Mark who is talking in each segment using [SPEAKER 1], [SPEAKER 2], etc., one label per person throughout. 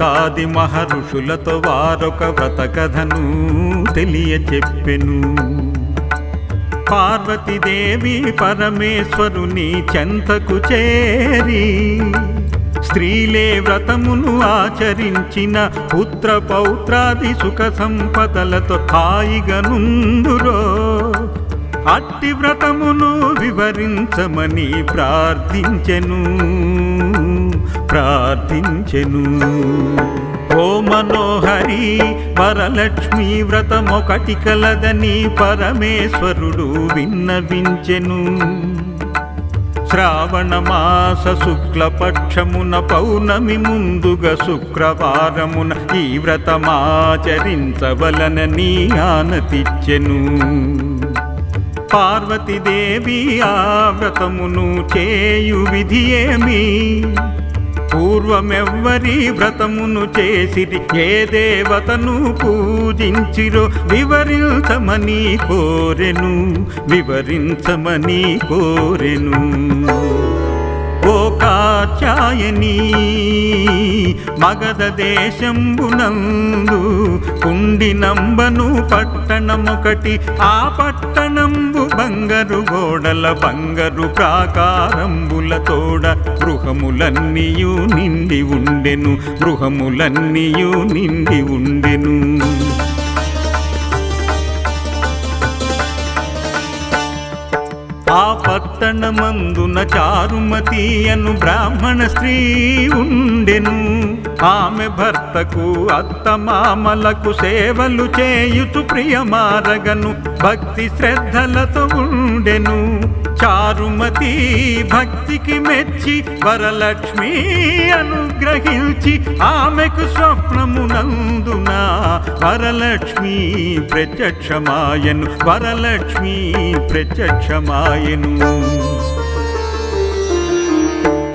[SPEAKER 1] కాది మహర్షులతో వారొక వ్రత కథను తెలియచెప్పెను. పార్వతీదేవి పరమేశ్వరుని చెంతకు చేరి స్త్రీలే వ్రతమును ఆచరించిన పుత్ర పౌత్రాది సుఖ సంపదలతో హాయిగనుందురో అట్టి వ్రతమును వివరించమని ప్రార్థించెను. ప్రార్థించెను. ఓ మనోహరి వరలక్ష్మి వ్రతమొకటి కలదని పరమేశ్వరుడు విన్నవించెను. శ్రావణ మాస శుక్లపక్షమున పౌర్ణమి ముందుగా శుక్రవారమున ఈ వ్రతమాచరించవలనని ఆనతిచ్చెను. పార్వతీదేవి ఆ వ్రతమును చేయు విధి ఏమీ? పూర్వమెవ్వరి వ్రతమును చేసిరి ఏ దేవతను పూజించిరో వివరించమని కోరెను వివరించమని కోరెను. ఓ కాచాయని మగధ దేశంబునందు కుండి నంబను పట్టణమొకటి ఆ పట్టణం బంగరు గోడల బంగరు ప్రాకారంబుల తోడ గృహములన్నీయు నిండి ఉండెను గృహములన్నీయు నిండి ఉండెను. పట్టణమందున చారుమతి అను బ్రాహ్మణ స్త్రీ ఉండెను. ఆమె భర్తకు అత్తమామలకు సేవలు చేయుచు ప్రియమారగను. భక్తి శ్రద్ధలతో ఉండెను. చారుమతి భక్తికి మెచ్చి వరలక్ష్మి అనుగ్రహించి ఆమెకు స్వప్నమునందున వరలక్ష్మి ప్రత్యక్షమాయను వరలక్ష్మి ప్రత్యక్షమాయను.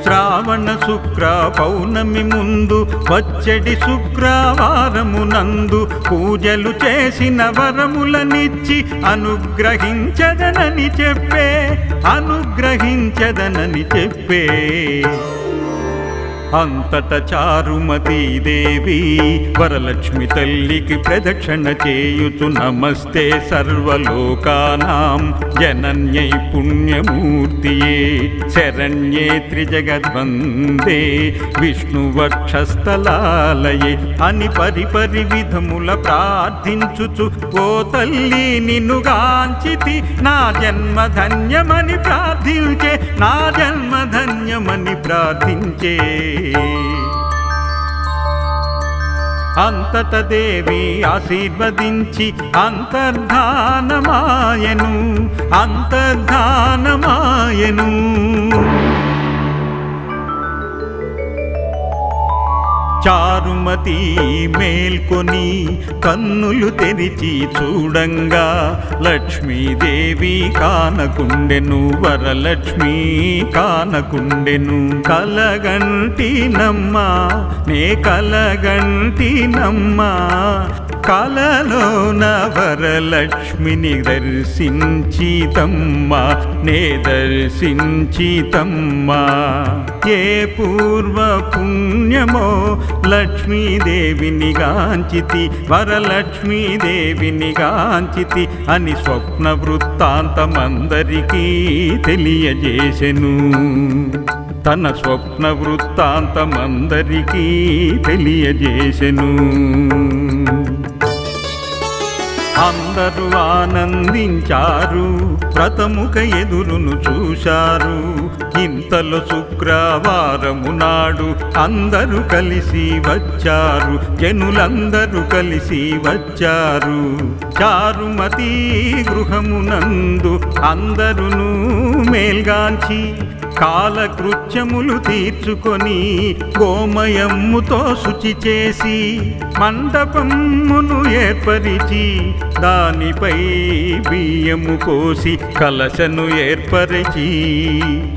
[SPEAKER 1] శ్రావణ శుక్ర పౌర్ణమి ముందు వచ్చడి శుక్రవారమునందు పూజలు చేసిన వరములనిచ్చి అనుగ్రహించదనని చెప్పే అనుగ్రహించదనని చెప్పే. అంతట చారుమతీ దేవి వరలక్ష్మి తల్లికి ప్రదక్షిణ చేయుచు నమస్తే సర్వలోకానాం జనన్యై పుణ్యమూర్తియే శరణ్యే త్రిజగద్వందే విష్ణువక్షస్థలాలయే అని పరిపరి విధముల ప్రార్థించుచు ఓ తల్లి నిన్నుగాంచితి నా జన్మ ధన్యమని ప్రార్థించే నా జన్మ ధన్యమని ప్రార్థించే అంతట దేవి ఆశీర్వదించి అంతర్ధానమాయను అంతర్ధానమాయను. చారుమతి మేల్కొని కన్నులు తెరిచి చూడంగా లక్ష్మీదేవి కానకుండెను వరలక్ష్మి కానకుండెను కలగంటి నమ్మ నే కలగంటి నమ్మ కలలోన వరలక్ష్మిని దర్శించి నే దర్శించితమ్మా ఏ పూర్వ పుణ్యమో లక్ష్మీదేవిని గాంచితి వరలక్ష్మీదేవిని గాంచితి అని స్వప్న వృత్తాంతమందరికీ తెలియజేసెను. తన స్వప్న వృత్తాంతమందరికీ తెలియజేసెను. అందరూ ఆనందించారు వ్రతముఖ ఎదురును చూశారు. ఇంతలో శుక్రవారము నాడు అందరూ కలిసి వచ్చారు జనులందరూ కలిసి వచ్చారు. చారుమతి గృహమునందు అందరును మేల్గాంచి కాలకృత్యములు తీర్చుకొని గోమయమ్ముతో శుచి చేసి మండపమ్మును ఏర్పరిచి దానిపై బియ్యము కోసి కలశను ఏర్పరిచి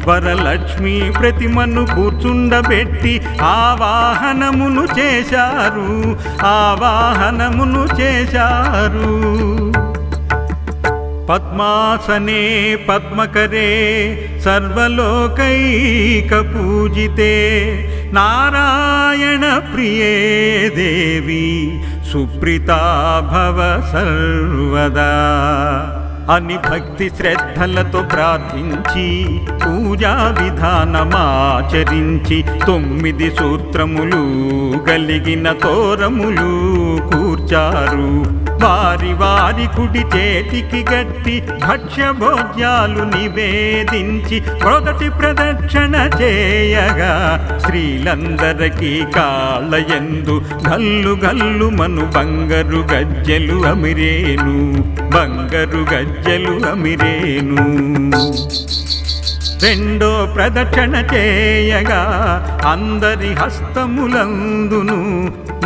[SPEAKER 1] వరలక్ష్మి ప్రతిమను కూర్చుండబెట్టి ఆవాహనమును చేశారు ఆవాహనమును చేశారు. పద్మాసనే పద్మకరే సర్వలోకైక పూజితే నారాయణ ప్రియే దేవి సుప్రీతా భవ సర్వదా. అని భక్తి శ్రద్ధలతో ప్రార్థించి పూజా విధానమాచరించి తొమ్మిది సూత్రములు గలిగిన తోరములు కూర్చారు. వారి వారి కుడి చేతికి గట్టి భక్ష్య భోజ్యాలు నివేదించి మొదటి ప్రదక్షిణ చేయగా స్త్రీలందరికీ కాళ్ళయందు గల్లు గల్లు మను బంగరు గజ్జెలు అమిరేను. గజ్జె గజ్జెలు అమిరేను రెండో ప్రదక్షణ చేయగా అందరి హస్తములందును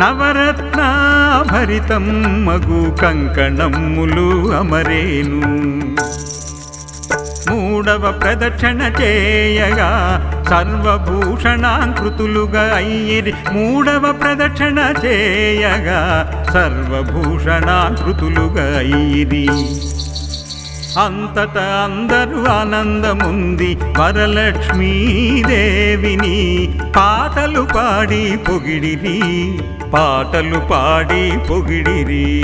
[SPEAKER 1] నవరత్నాభరితం మగు కంకణమ్ములు అమరేను. మూడవ ప్రదక్షణ చేయగా సర్వభూషణాంకృతులుగా అయ్యిరి. మూడవ ప్రదక్షణ చేయగా సర్వభూషణాంకృతులుగా అయ్యిరి. అంతట అందరూ ఆనందముంది. వరలక్ష్మీదేవిని పాటలు పాడి పొగిడిరి పాటలు పాడి పొగిడిరి.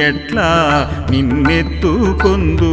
[SPEAKER 1] ఎట్లా నిన్నెత్తుకొందు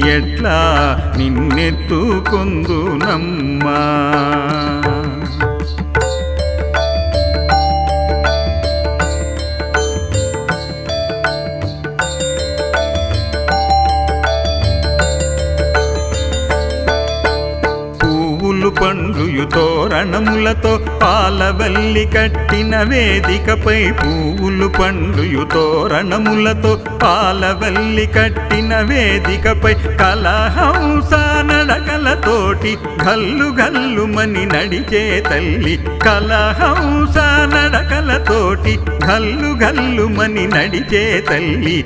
[SPEAKER 1] ఎట్లా నిన్నెత్తుకొందు నమ్మా తోరణములతో పాలవల్లి కట్టిన వేదికపై పువ్వులు పండ్లు తోరణములతో పాలవల్లి కట్టిన వేదికపై కలహంస నడకలతోటి గల్లు గల్లుమని నడిచే తల్లి. కలహంస నడకలతోటి గల్లు గల్లుమని నడిచే తల్లి.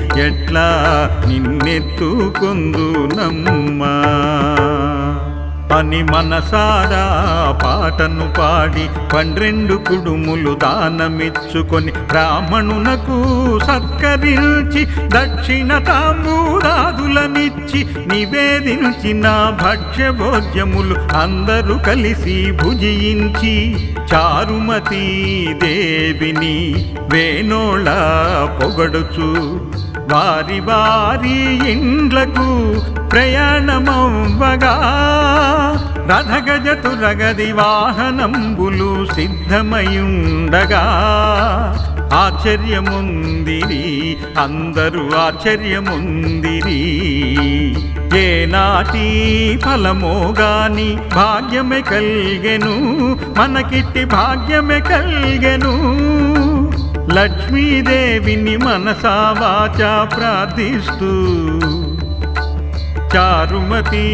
[SPEAKER 1] ఎట్లా నిన్నెత్తుకొందు నమ్మా అని మనసారా పాటను పాడి పన్నెండు కుడుములు దానమిచ్చుకొని బ్రాహ్మణునకు సత్కరించి దక్షిణ తాంబూరాదులనిచ్చి నివేదించిన భక్ష్య భోజ్యములు అందరూ కలిసి భుజించి చారుమతి దేవిని వేణోళ పొగడుచు వారి వారి ఇండ్లకు ప్రయాణమవ్వగా. రథగజతురగది వాహనంబులు సిద్ధమయుండగా. ఆశ్చర్యముందిరి అందరూ ఆశ్చర్యముందిరి. ఏనాటి ఫలమో గాని భాగ్యమే కల్గెను మనకిట్టి భాగ్యమే కల్గెను. లక్ష్మీదేవిని మనసా వాచా ప్రార్థిస్తూ. చారుమతీ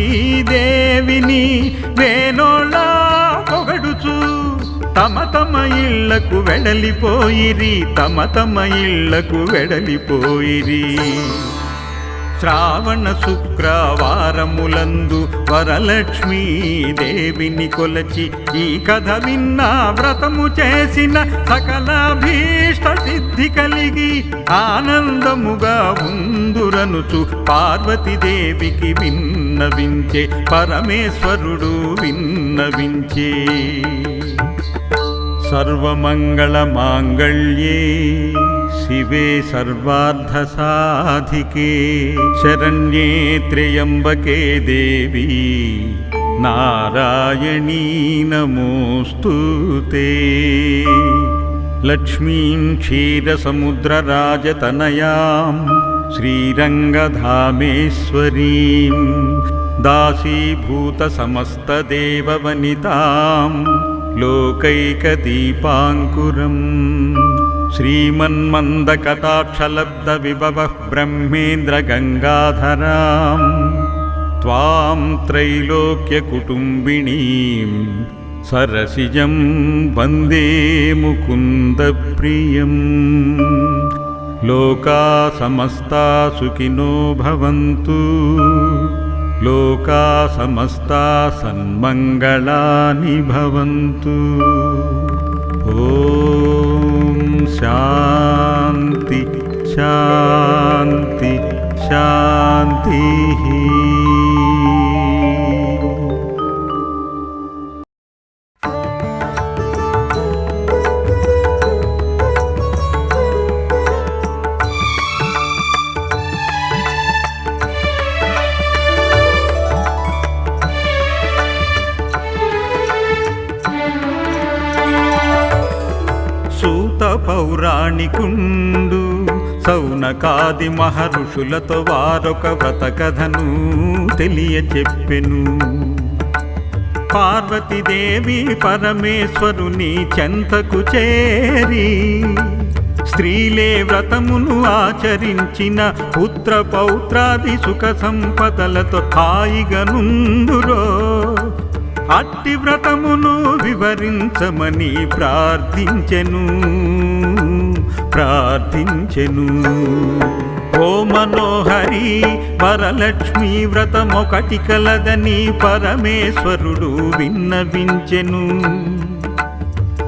[SPEAKER 1] దేవిని వేణోళ్ళ పొగడుచు. తమ తమ ఇళ్ళకు వెడలిపోయిరి తమ తమ ఇళ్ళకు వెడలిపోయిరి. శ్రావణ శుక్రవారములందు వరలక్ష్మీ దేవిని కొలచి ఈ కథ విన్న వ్రతము చేసిన సకల భీష్ట సిద్ధి కలిగి ఆనందముగా ఉందురనుచు పార్వతీదేవికి విన్నవించే పరమేశ్వరుడు విన్నవించే. सर्वमङ्गलमाङ्गल्ये शिवे सर्वार्धसाधिके शरण्ये त्र्यम्बके देवी नारायणी नमोऽस्तु ते। लक्ष्मीं क्षीरसमुद्रराजतनयां श्रीरङ्गधामेश्वरीं दासीभूतसमस्तदेववनिताम् लोकैकदीपाङ्कुरम् श्रीमन्मन्दकटाक्षलब्धविभवः ब्रह्मेन्द्रगङ्गाधराम् त्वां त्रैलोक्यकुटुम्बिणीं सरसिजं वन्दे मुकुन्दप्रियम् लोका समस्ता सुखिनो भवन्तु लोका समस्ता सन्मङ्गलानि भवन्तु। ॐ शान्ति शान्ति शान्तिः సౌనకాది మహర్షులతో వారొక వ్రత కథను తెలియచెప్పెను. పార్వతీదేవి పరమేశ్వరుని చెంతకు చేరి స్త్రీలే వ్రతమును ఆచరించిన పుత్ర పౌత్రాది సుఖ సంపదలతో హాయిగనుందురో అట్టి వ్రతమును వివరించమని ప్రార్థించెను. ప్రార్థించెను. ఓ మనోహరి వరలక్ష్మి వ్రతమొకటి కలదని పరమేశ్వరుడు విన్నవించెను.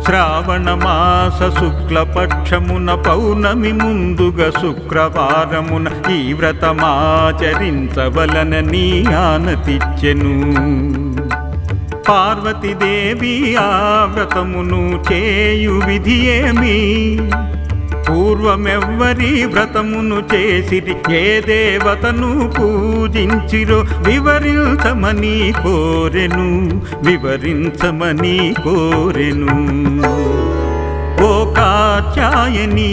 [SPEAKER 1] శ్రావణ మాస శుక్లపక్షమున పౌర్ణమి ముందుగా శుక్రవారమున ఈ వ్రతమాచరించవలనని ఆనతిచ్చెను. పార్వతీదేవి ఆ వ్రతమును చేయు విధి ఏమీ? పూర్వమెవ్వరి వ్రతమును చేసిరి ఏ దేవతను పూజించిరో వివరించమని కోరెను వివరించమని కోరెను. ఓ కాచాయని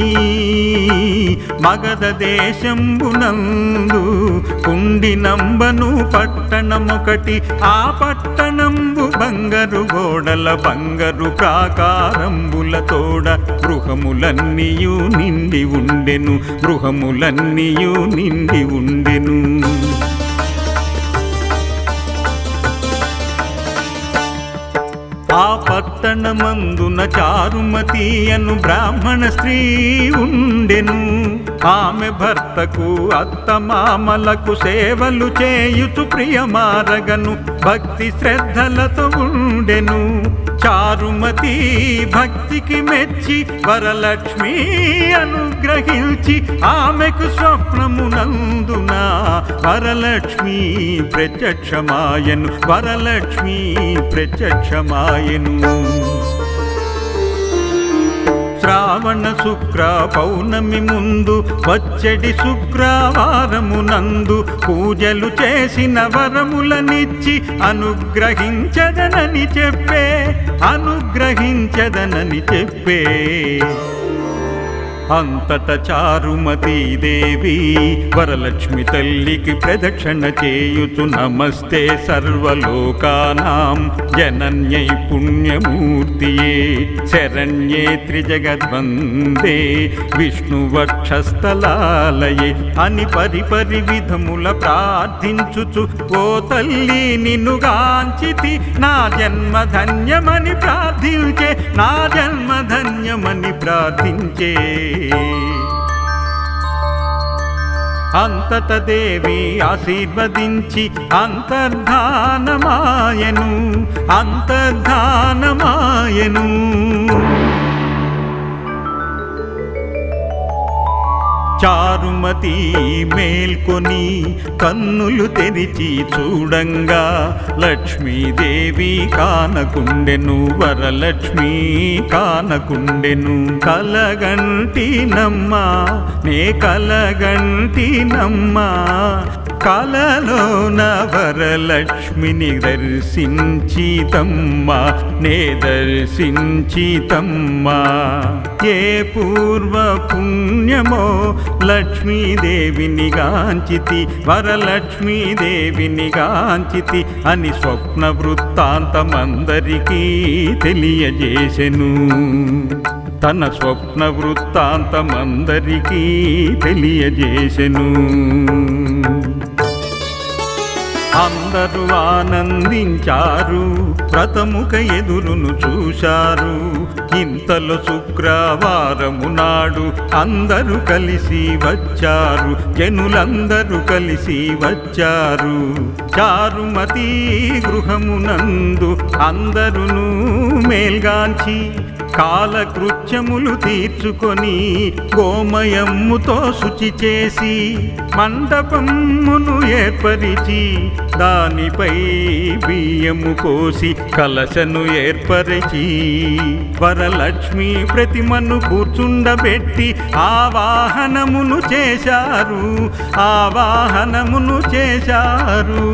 [SPEAKER 1] మగధ దేశంబునందు కుండి నంబను పట్టణమొకటి ఆ పట్టణం బంగరు గోడల బంగరు ప్రాకారంబుల తోడ గృహములన్నీయు నిండి ఉండెను గృహములన్నీయు నిండి ఉండెను. ఆ పట్టణమందున చారుమతి అను బ్రాహ్మణ స్త్రీ ఉండెను. ఆమె భర్తకు అత్తమామలకు సేవలు చేయుచు ప్రియమారగను. భక్తి శ్రద్ధలతో ఉండెను. చారుమతి భక్తికి మెచ్చి వరలక్ష్మి అనుగ్రహించి ఆమెకు స్వప్నమునందున వరలక్ష్మి ప్రత్యక్షమాయను వరలక్ష్మి ప్రత్యక్షమాయను. శ్రావణ శుక్ర పౌర్ణమి ముందు వచ్చడి శుక్రవారము నందు పూజలు చేసిన వరములనిచ్చి అనుగ్రహించదనని చెప్పే అనుగ్రహించదనని చెప్పే. అంతట చారుమతీ దేవి వరలక్ష్మి తల్లికి ప్రదక్షిణ చేయుచు నమస్తే సర్వలోకానాం జనన్యై పుణ్యమూర్తియే. శరణ్యే త్రిజగద్వందే. విష్ణువక్షస్థలాలయే. అని పరిపరి విధముల ప్రార్థించుచు ఓ తల్లి నిన్నుగాంచితి నా జన్మ ధన్యమని ప్రార్థించే. నా జన్మ ధన్యమని ప్రార్థించే. అంతట దేవి ఆశీర్వదించి అంతర్ధానమాయను అంతర్ధానమాయను. చారుమతి మేల్కొని కన్నులు తెరిచి చూడంగా లక్ష్మీదేవి కానకుండెను వరలక్ష్మి కానకుండెను. కలగంటినమ్మా నే కలగంటినమ్మా కలలోన వరలక్ష్మిని దర్శించితమ్మా నే దర్శించితమ్మా ఏ పూర్వ పుణ్యమో లక్ష్మీదేవిని గాంచితి వరలక్ష్మీదేవిని గాంచితి అని స్వప్న వృత్తాంతమందరికీ తెలియజేసెను. తన స్వప్న వృత్తాంతమందరికీ తెలియజేసెను. అందరూ ఆనందించారు వ్రతముక ఎదురును చూశారు. ఇంతలో శుక్రవారము నాడు అందరూ కలిసి వచ్చారు జనులందరూ కలిసి వచ్చారు. చారుమతి గృహమునందు అందరును మేల్గాంచి కాలకృత్యములు తీర్చుకొని గోమయమ్ముతో శుచి చేసి మండపమ్మును ఏర్పరిచి దానిపై బియ్యము పోసి కలశను ఏర్పరిచి వరలక్ష్మి ప్రతిమను కూర్చుండబెట్టి ఆవాహనమును చేశారు ఆవాహనమును చేశారు.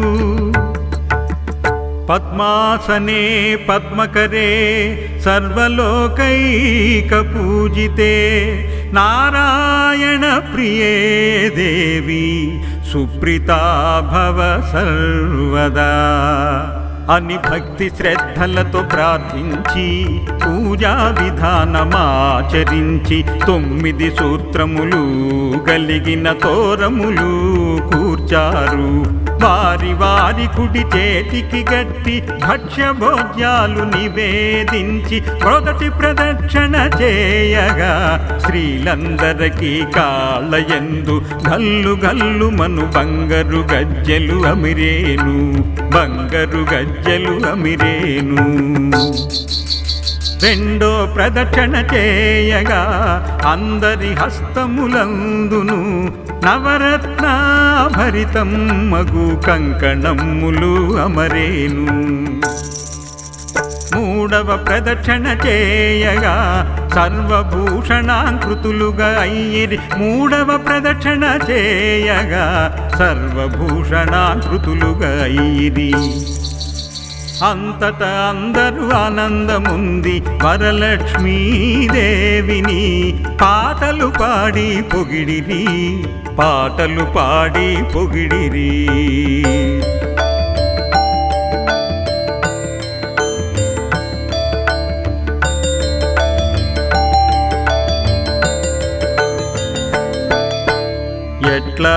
[SPEAKER 1] పద్మాసనే పద్మకరే సర్వలోకైకపూజితే నారాయణ ప్రియే దేవి సుప్రీతా భవ సర్వదా. అని భక్తి శ్రద్ధలతో ప్రార్థించి పూజా విధానమాచరించి తొమ్మిది సూత్రములు కలిగిన తోరములు కూర్చారు. వారి వారి కుడి చేతికి గట్టి భక్ష్య నివేదించి మొదటి ప్రదక్షిణ చేయగా స్త్రీలందరికీ కాళ్ళయందు గల్లు గల్లు మను బంగరు గజ్జెలు అమిరేను. గజ్జె గజ్జెలు అమిరేను రెండో ప్రదక్షణ చేయగా అందరి హస్తములందును నవరత్నాభరితం మగు కంకణమ్ములు అమరేను. మూడవ ప్రదక్షణ చేయగా సర్వభూషణాంకృతులుగా అయ్యిరి. మూడవ ప్రదక్షణ చేయగా సర్వభూషణాంకృతులుగా అయ్యిరి. అంతట అందరూ ఆనందముంది. వరలక్ష్మీదేవిని పాటలు పాడి పొగిడిరి. పాటలు పాడి పొగిడిరి. ఎట్లా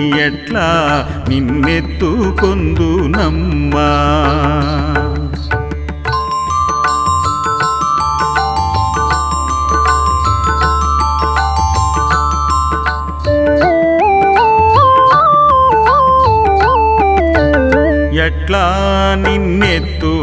[SPEAKER 1] ఎట్లా నిన్నెత్తుకొందు నమ్మా? ఎట్లా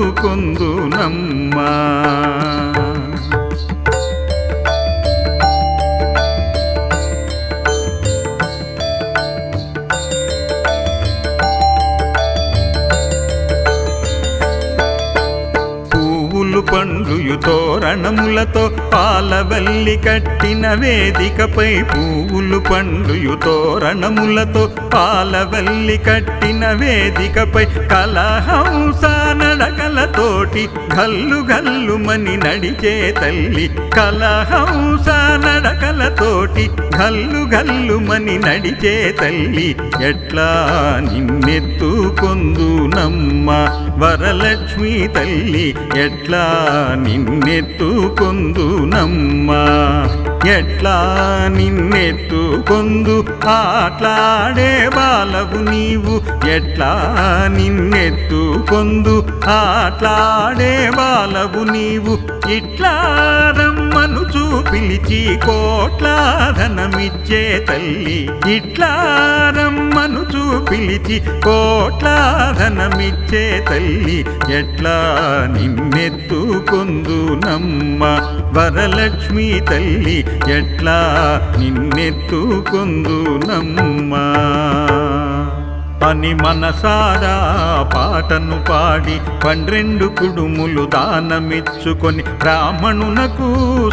[SPEAKER 1] కొందు పువ్వులు పండ్లు తోరణములతో పాలవల్లి కట్టిన వేదికపై పూలు పండ్లు తోరణములతో పాలవల్లి కట్టిన వేదికపై కలహంస నడకలతోటి గల్లు గల్లుమని నడిచే తల్లి కలహంస నడకలతోటి గల్లు గల్లుమని నడిచే తల్లి ఎట్లా నిన్నెత్తుకొందు నమ్మ వరలక్ష్మి తల్లి ఎట్లా నిన్నెత్తుకొందు నమ్మ ఎట్లా నిన్నెత్తుకొందు? ఆట్లాడే బాలవు నీవు ఎట్లా నిన్నెత్తుకొందు? ఆట్లాడే బాలవు నీవు ఇట్లా మనుచు పిలిచి కోట్లాధనమిచ్చే తల్లి ఇట్లా రమ్మను పిలిచి కోట్లాధనమిచ్చే తల్లి ఎట్లా నిన్నెత్తుకొందు నమ్మ వరలక్ష్మి తల్లి ఎట్లా నిన్నెత్తుకొందు నమ్మ అని మనసారా పాటను పాడి పన్నెండు కుడుములు దానమిచ్చుకొని బ్రాహ్మణునకు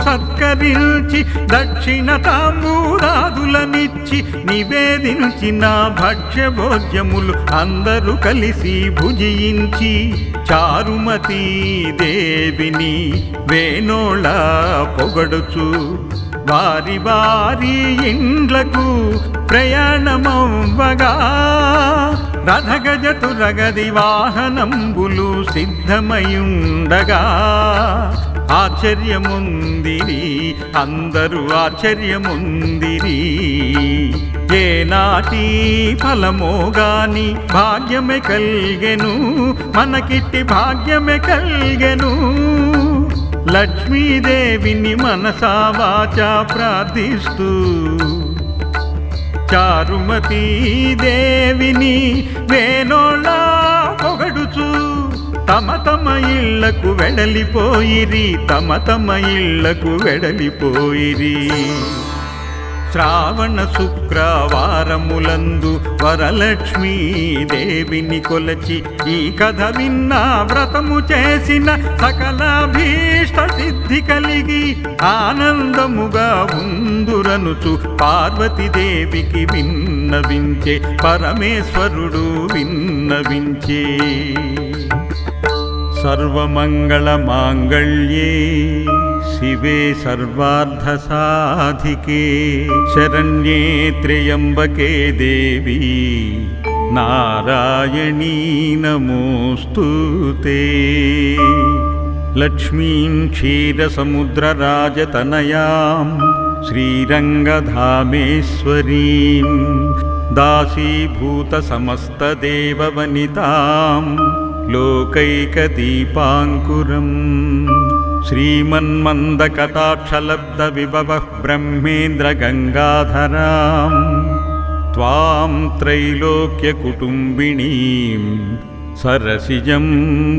[SPEAKER 1] సత్కరించి దక్షిణ తాంబూరాదులనిచ్చి నివేదించిన భక్ష్య భోజ్యములు అందరూ కలిసి భుజించి చారుమతి దేవిని వేణోళ పొగడుచు వారి వారి ఇండ్లకు ప్రయాణమవ్వగా. రథగజతురగది వాహనంబులు సిద్ధమయుండగా. ఆశ్చర్యముందిరి అందరూ ఆశ్చర్యముందిరి. ఏ నాటి ఫలమో గాని భాగ్యమే కల్గెను మనకిట్టి భాగ్యమే కల్గెను. లక్ష్మీదేవిని మనసా వాచా ప్రార్థిస్తూ. చారుమతీ దేవిని వేణోళ్ళ పొగడుచు. తమ తమ ఇళ్ళకు వెడలిపోయిరి తమ తమ ఇళ్ళకు వెడలిపోయిరి. శ్రావణ శుక్రవారములందు వరలక్ష్మీ దేవిని కొలచి ఈ కథ విన్న వ్రతము చేసిన సకల భీష్ట సిద్ధి కలిగి ఆనందముగా ఉందురనుచు పార్వతీదేవికి విన్నవించే పరమేశ్వరుడు విన్నవించే. సర్వమంగళ మాంగళ్యే. शिवे सर्वार्धसाधिके शरण्ये त्र्यम्बके देवी नारायणी नमोऽस्तु ते। लक्ष्मीं क्षीरसमुद्रराजतनयां श्रीरङ्गधामेश्वरीं दासीभूतसमस्तदेववनितां लोकैकदीपाङ्कुरम्। श्रीमन्मन्दकटाक्षलब्धविभवः ब्रह्मेन्द्रगङ्गाधराम्। त्वां त्रैलोक्यकुटुम्बिनीं सरसिजं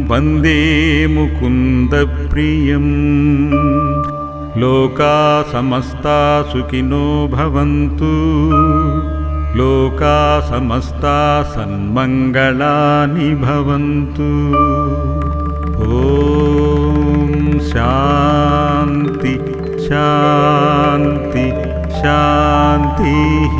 [SPEAKER 1] वन्दे मुकुन्दप्रियम्। लोका समस्ता सुखिनो भवन्तु। लोका समस्ता सन्मङ्गलानि भवन्तु। ॐ शान्ति शांति शान्तिः